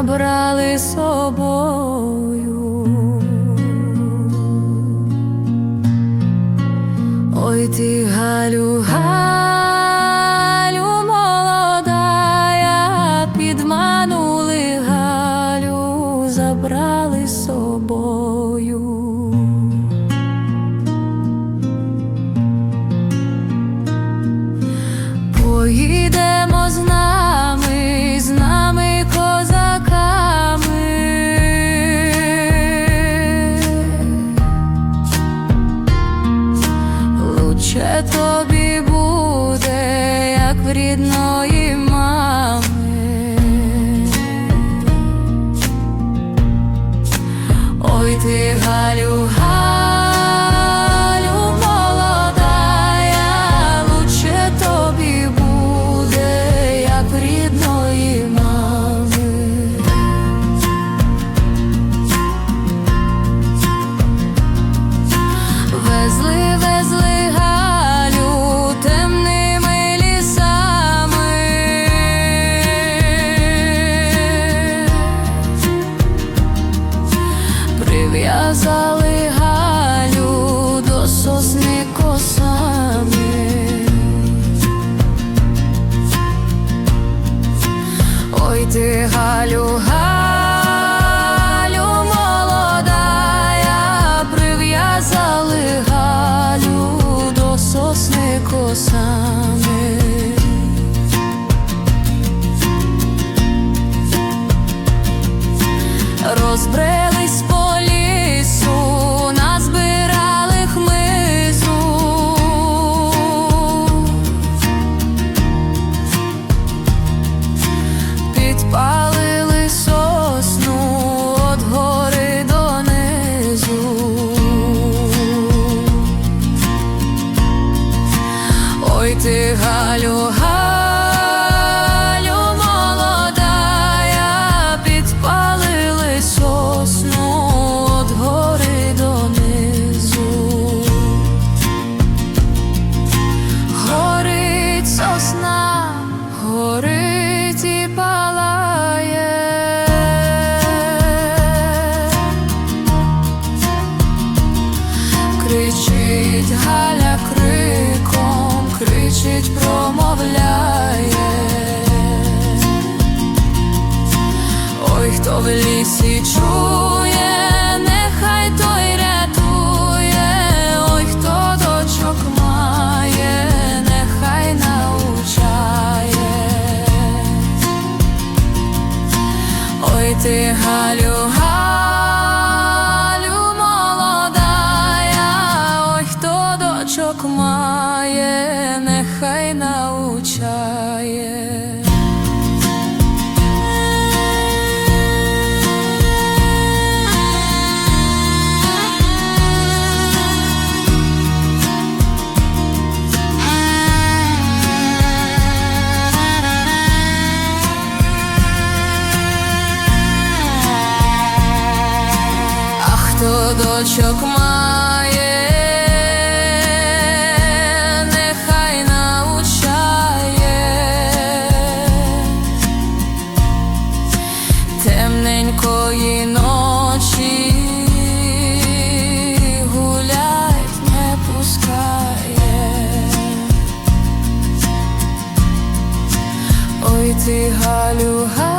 Забрали собою. Ой ти Галю, Лучше тобі буде, як в рідної мами. Ой ти Галю, Галю, сосни. Ой ти Галю, ти Галю, Галю, кричить, промовляє. Ой, хто в лісі чує, нехай той рятує, ой, хто дочок має, нехай научає. Ой, ти Галю, садочок має, нехай научає темненької ночі гулять не пускає, ой ти галюга.